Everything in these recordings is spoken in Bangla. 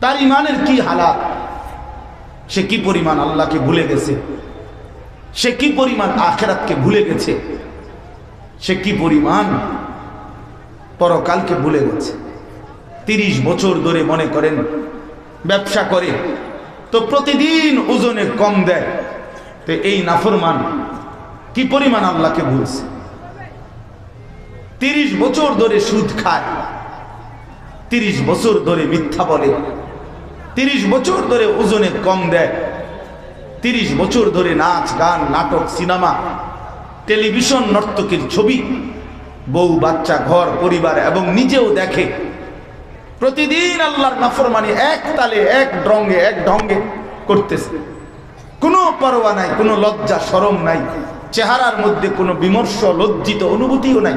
তার ইমানের কি হালাত? সে কি পরিমাণ আল্লাহকে ভুলে গেছে? সে কি পরিমাণ আখেরাতকে ভুলে গেছে? সে কি পরিমাণ পরকালকে ভুলে গেছে? তিরিশ বছর ধরে মনে করেন, ব্যবসা করে, তো প্রতিদিন ওজনে কম দেয়। তো এই নাফরমান কি পরিমাণ আল্লাহকে ভুলছে? তিরিশ বছর ধরে সুদ খায়, তিরিশ বছর ধরে মিথ্যা বলে তিরিশ বছর ধরে ওজনে কম দেয়। তিরিশ বছর ধরে নাচ, গান, নাটক, সিনেমা, টেলিভিশন, নর্তকীর ছবি, বউ, বাচ্চা, ঘর, পরিবার এবং নিজেও দেখে। প্রতিদিন আল্লাহর নাফরমানি এক তালে, এক ডঙ্গে এক ঢঙ্গে করতেছে। কোনো পরোয়া নাই, কোনো লজ্জা সরম নাই। চেহারার মধ্যে কোনো বিমর্ষ, লজ্জিত অনুভূতিও নাই।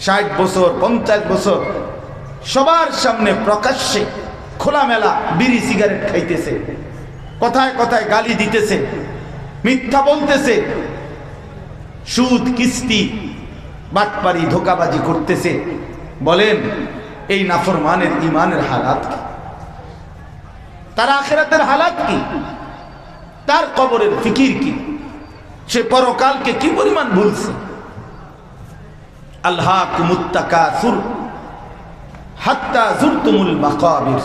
ষাট বছর, পঞ্চাশ বছর, সবার সামনে প্রকাশ্যে খোলামেলা বিড়ি সিগারেট খাইতেছে। কথায় কথায় গালি দিতেছে, মিথ্যা বলতেছে। সুদ, কিস্তি, বাটপারি, ধোকাবাজি করতেছে। বলেন, এই নাফরমানের ইমানের হালাত কি? তার আখেরাতের হালাত কি? তার কবরের ফিকির কি? সে পরকালকে কি পরিমাণ ভুলছে? আল্লাহ কুমুত্তাকাসুর হাত্তা জুরতুমুল মাকাবির।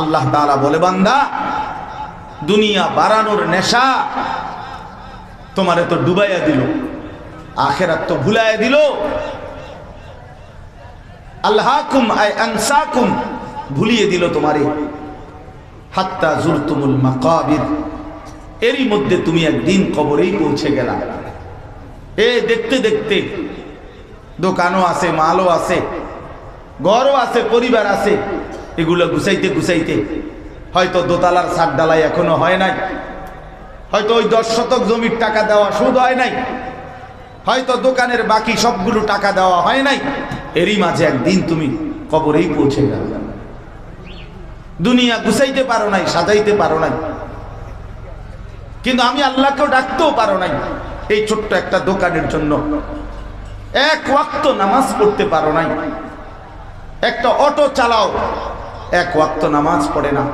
আল্লাহ তাআলা বলে, বান্দা, দুনিয়া বাড়ানোর নেশা তোমারে তো ডুবাইয়া দিল, আখেরাত তো ভুলাইয়া দিল। আল্লাহকুম আই আনসাকুম, ভুলিয়ে দিল তোমারে। হাত্তা জুরতুমুল মাকাবির, এরই মধ্যে তুমি একদিন কবরেই পৌঁছে গেলা। এ দেখতে দেখতে, দোকানও আছে, মালও আছে, ঘরও আছে, পরিবার আছে এগুলো গুছাইতে গুছাইতে হয়তো দোতলার সাত ডালাই এখনও হয় নাই। হয়তো ওই দশ শতক জমির টাকা দেওয়া সুদ হয় নাই। হয়তো দোকানের বাকি সবগুলো টাকা দেওয়া হয় নাই। এরই মাঝে একদিন তুমি কবরেই পৌঁছে গেল। দুনিয়া গুছাইতে পারো নাই, সাজাইতে পারো নাই। কিন্তু আমি আল্লাহকেও ডাকতেও পারো নাই এই ছোট্ট একটা দোকানের জন্য। এক ওয়াক্ত নামাজ পড়তে পারো নাই। একটা অটো চালাও। এক ওয়াক্ত নামাজ পড়ে না।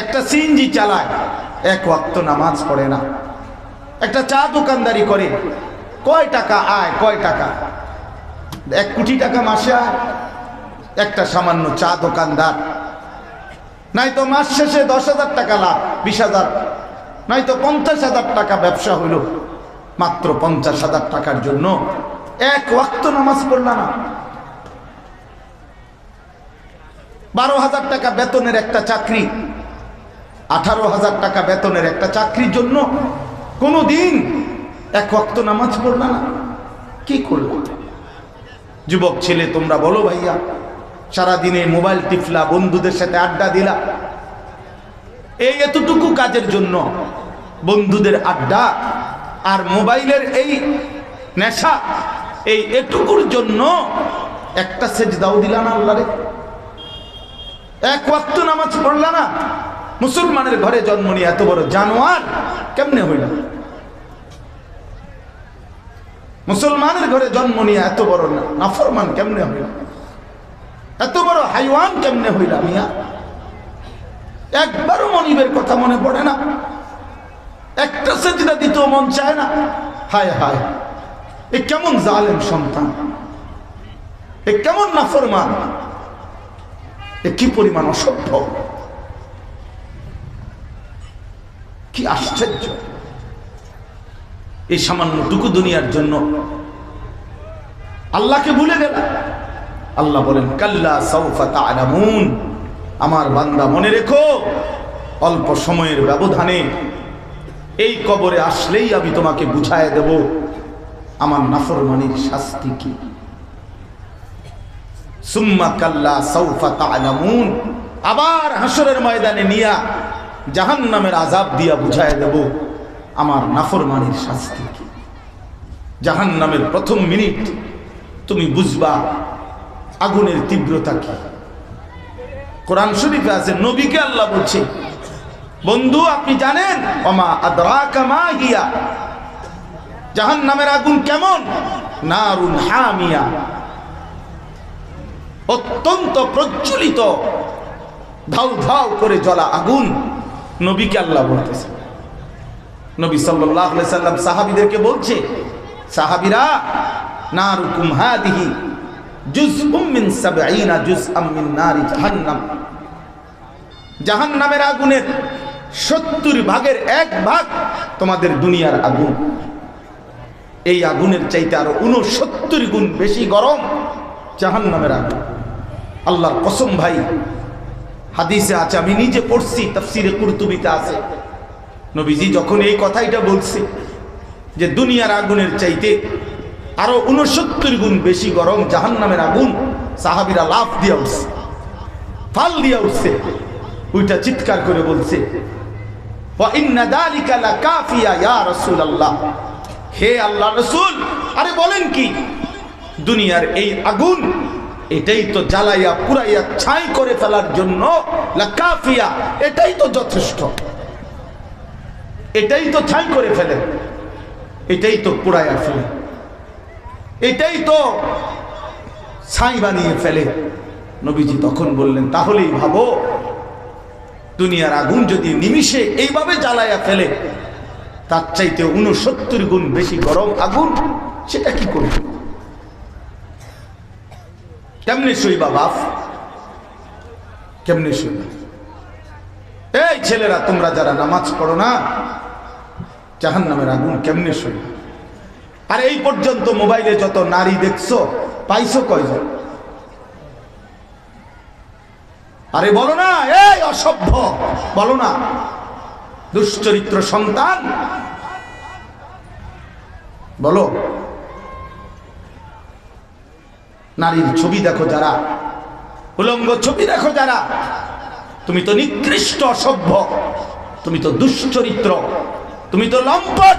একটা সিএনজি চালায়, এক ওয়াক্ত নামাজ পড়ে না। একটা চা দোকানদারি করে, কয় টাকা আয়, কয় টাকা? এক কোটি টাকা মাসে আয়, একটা সামান্য চা দোকানদার। নাই তো মাস শেষে দশ হাজার টাকা লাভ, বিশ হাজার। নাই তো পঞ্চাশ হাজার টাকা ব্যবসা হইল। মাত্র পঞ্চাশ হাজার টাকার জন্য এক ওয়াক্ত নামাজ পড়ল না বারো হাজার টাকা বেতনের একটা চাকরি, আঠারো হাজার টাকা বেতনের একটা চাকরির জন্য কোনো দিন এক ওয়াক্ত নামাজ পড়ল না। কি করল? যুবক ছেলে, তোমরা বলো ভাইয়া, সারাদিনে মোবাইল টিপলা, বন্ধুদের সাথে আড্ডা দিলা। এই এতটুকু কাজের জন্য বন্ধুদের আড্ডা আর মোবাইলের এই নেশা, এই এটুকুর জন্য একটা সেজ দাও দিলা না আল্লাহরে। এক ওয়াক্ত নামাজ পড়লা না। মুসলমানের ঘরে জন্ম নিয়ে এত বড় জানোয়ার কেমনে হইল? মুসলমানের ঘরে জন্ম নিয়ে এত বড় নাফরমান কেমনে হইল? এত বড় হাইওয়ান কেমনে হইল মিয়া? একবারও মনিবের কথা মনে পড়ে না। একটা সেজদা দিতেও মন চায় না। হায় হায়। এ কেমন জালেম সন্তান। এ কেমন নাফরমান। কি পরিমাণ অসভ্য? কি আশ্চর্য। এই সামান্যটুকু দুনিয়ার জন্য আল্লাহকে ভুলে গেল আল্লাহ বলেন, কাল্লা আমার বান্দা, মনে রেখো, অল্প সময়ের ব্যবধানে এই কবরে আসলেই আমি তোমাকে বুঝায় দেব, আমার নাফরমানির শাস্তি কি? সুম্মা কাল্লা আবার হাসরের ময়দানে নিয়া জাহান নামের আজাব দিয়া বুঝাই দেব আমার নাফরমানির শাস্তি জাহান নামের প্রথম মিনিট তুমি বুঝবা আগুনের তীব্রতা কি। কোরআন শরীফে আছে, নবীকে আল্লাহ বলছে, বন্ধু আপনি জানেন অমা আদরাকা মা হিয়া জাহান নামের আগুন কেমন? নারুন হামিয়া। অত্যন্ত প্রজ্বলিত। ধাউ ধাউ করে জ্বলা আগুন নবীকে আল্লাহ বলতেছে। নবী সাল্লাম সাহাবিদেরকে বলছে, সাহাবীরা, নারুকুম হাদিহি জুজউম মিন সাবঈনা জুজআম মিন নারি জাহান্নাম। আগুনের সত্তর ভাগের এক ভাগ তোমাদের দুনিয়ার আগুন। এই আগুনের চাইতে আরও গুণ বেশি গরম আগুন। আল্লাহর কসম ভাই। হাদিসে আছে, আমি নিজে পড়ছি, তাফসিরে কুরতুবিতে আছে। নবীজি যখন এই কথাইটা বলছে যে দুনিয়ার আগুনের চাইতে আরও উনসত্তর গুণ বেশি গরম জাহান্নামের আগুন সাহাবিরা লাফ দিয়া উঠছে, ফাল দিয়া উঠছে ওইটা চিৎকার করে বলছে হে আল্লাহ রসুল, আরে বলেন কি, দুনিয়ার এই আগুন এটাই তো জ্বালাইয়া পুরাইয়া ছাই করে ফেলার জন্য লাকাফিয়া এটাই তো যথেষ্ট। এটাই তো ছাই করে ফেলে, এটাই তো পুরাইয়া ফেলে, এটাই তো ছাই বানিয়ে ফেলে। নবীজি তখন বললেন, তাহলেই ভাবো, দুনিয়ার আগুন যদি নিমিষে এইভাবে জ্বালাইয়া ফেলে, তার চাইতে উনসত্তর গুণ বেশি গরম আগুন, সেটা কি করবে? কেমনে শইবা, বাপ? কেমনে শইবা? এই ছেলেরা, তোমরা যারা নামাজ পড়ো না জাহান নামের আগুন কেমনে শইবা? আর এই পর্যন্ত মোবাইলে যত নারী দেখছ, পাইছো কয়জন? আরে বলো না, এই অসভ্য, বলো না। দুশ্চরিত্র সন্তান? বলো। নারীর ছবি দেখো যারা। উলঙ্গ ছবি দেখো যারা। তুমি তো নিকৃষ্ট অসভ্য। তুমি তো দুশ্চরিত্র। তুমি তো লম্পট।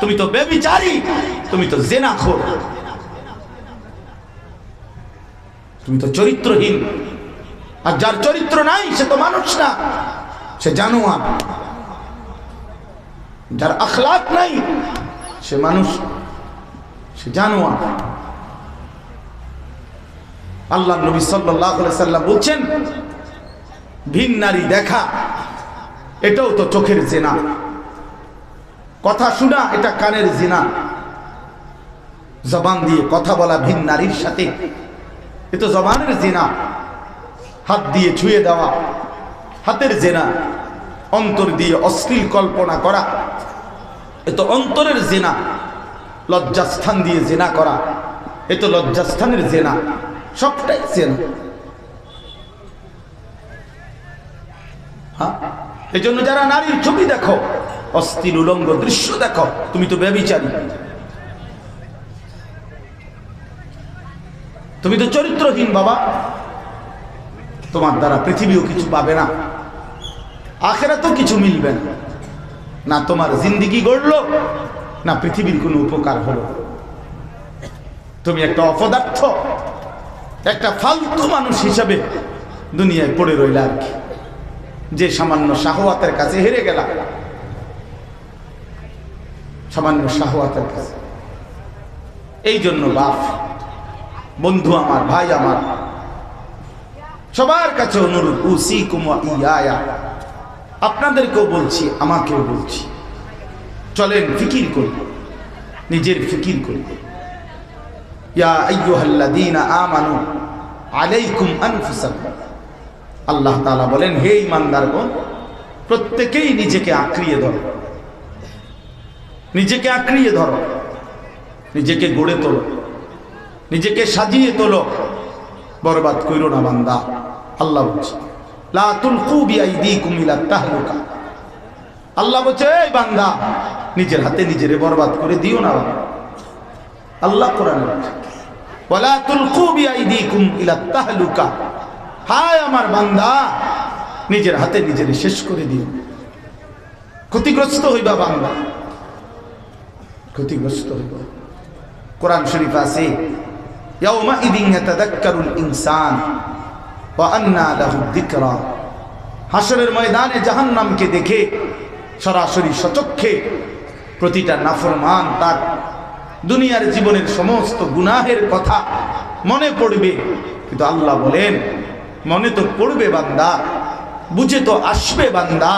তুমি তো বেবিচারী। তুমি তো জেনাখোর। তুমি তো চরিত্রহীন। আর যার চরিত্র নাই, সে তো মানুষ না। সে জানোয়ার। যার আখলাক নাই, সে মানুষ, সে জানোয়ার। আল্লাহ নবী সাল্লাহ সাল্লাম বলছেন, ভিন নারী দেখা, এটাও তো চোখের জেনা। কথা শোনা, এটা কানের জেনা। জবান দিয়ে কথা বলা ভিন নারীর সাথে, এ তো জবানের জেনা। হাত দিয়ে ছুঁয়ে দেওয়া, হাতের জেনা। অন্তর দিয়ে অশ্লীল কল্পনা করা, এ তো অন্তরের জেনা। লজ্জাস্থান দিয়ে জেনা করা, এ তো লজ্জাস্থানের জেনা। সবটাই জেনা হ্যাঁ? এই জন্য যারা নারীর ছবি দেখো, অস্থির উলঙ্গ দৃশ্য দেখো, তুমি তো ব্যবিচারী। তুমি তো চরিত্রহীন বাবা। তোমার দ্বারা পৃথিবীও কিছু পাবে না। আখেরা তো কিছু মিলবে না। না তোমার জিন্দিগি গড়ল, না পৃথিবীর কোনো উপকার হলো। তুমি একটা অপদার্থ। একটা ফালতু মানুষ হিসাবে দুনিয়ায় পড়ে রইল আর কি। যে সামান্য শাহওয়াতের কাছে হেরে গেল। সামান্য শাহওয়াতের কাছে। এই জন্য বাপ, বন্ধু আমার, ভাই আমার, সবার কাছে অনুরোধ উসি কুমা ইয়া আপনাদেরকেও বলছি, আমাকেও বলছি। চলেন ফিকির করি। নিজের ফিকির করি। ইয়া আল্লাহ বলেন, হে ঈমানদারগণ, প্রত্যেকেই নিজেকে আঁকড়িয়ে ধরো। নিজেকে আঁকড়িয়ে ধরো। নিজেকে গড়ে তোলো। নিজেকে সাজিয়ে তোলো। বরবাদ কইরো না বান্দা, আল্লাহ বলছে, লা আল্লাহ বলছে বান্দা, নিজের হাতে নিজেরে বরবাদ করে দিও না। আল্লাহ কোরআন বলা। তুলকু বিআইদিকুম ইলা তাহলুকা। হায় আমার বান্দা, নিজের হাতে নিজের শেষ করে দিও। ক্ষতিগ্রস্ত হইবা বাংলা ক্ষতিগ্রস্ত হইবা। কোরআন শরীফ আছে, ইয়াউমা ইদিন ইয়াতাযাক্কারুল ইনসান ওয়া আন্না লাহু যিকরা। হাসরের ময়দানে জাহান্নামকে দেখে সরাসরি সচক্ষে প্রতিটা নাফরমান তার দুনিয়ার জীবনের সমস্ত গুনাহের কথা মনে পড়বে। কিন্তু আল্লাহ বলেন, মনে তো পড়বে বান্দা, বুঝে তো আসবে বান্দা।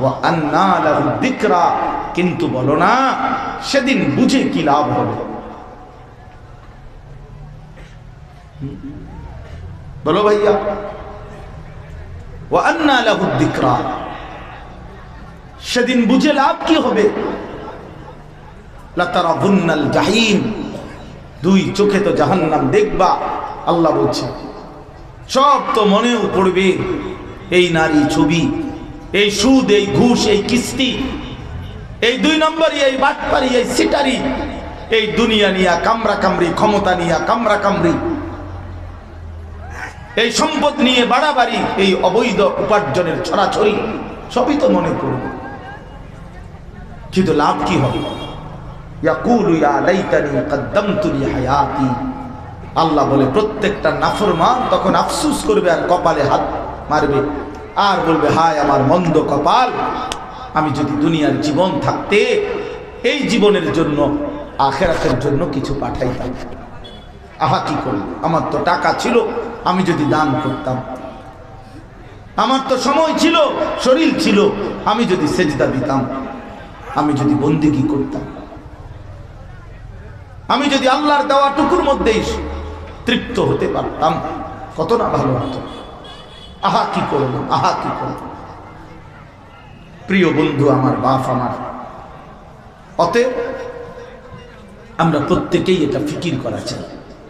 ও আন্না কিন্তু বলো না, সেদিন বুঝে কি লাভ হবে? বলো ভাইয়া। ও আন্না সেদিন বুঝে লাভ কি হবে? লাতারাবুন্নাল জাহিম। দুই চোখে তো জাহান্নাম দেখবা, আল্লাহ বলছে। সব তো মনেও পড়বে এই নারী ছবি, এই সুদ, এই ঘুষ, এই কিস্তি, এই দুই নম্বরই, এই বাটপারি, এই সিটারি, এই দুনিয়া নিয়া কামরা কামড়ি ক্ষমতা নিয়া কামরা কামড়ি এই সম্পদ নিয়ে বাড়াবাড়ি, এই অবৈধ উপার্জনের ছড়াছড়ি, সবই তো মনে করবে কিন্তু লাভ কি হবে ইয়াকুলু ইয়া লাইতানি কদ্দামতু লি হায়াতি। আল্লাহ বলে, প্রত্যেকটা নাফরমান তখন আফসুস করবে আর কপালে হাত মারবে। আর বলবে, হায় আমার মন্দ কপাল, আমি যদি দুনিয়ার জীবন থাকতে এই জীবনের জন্য, আখেরাতের জন্য কিছু পাঠাইতাম। আহা, কি করল আমার তো টাকা ছিল, আমি যদি দান করতাম। আমার তো সময় ছিল, শরীর ছিল, আমি যদি সেজদা দিতাম। আমি যদি বন্দিগি করতাম। আমি যদি আল্লাহর দেওয়া টুকুর মধ্যেই তৃপ্ত হতে পারতাম, কত না ভালো হতো আহা, কি করলাম আহা, কি করলাম প্রিয় বন্ধু, আমার বাপ, আমার। অতএব আমরা প্রত্যেকেই এটা ফিকির করা চাই।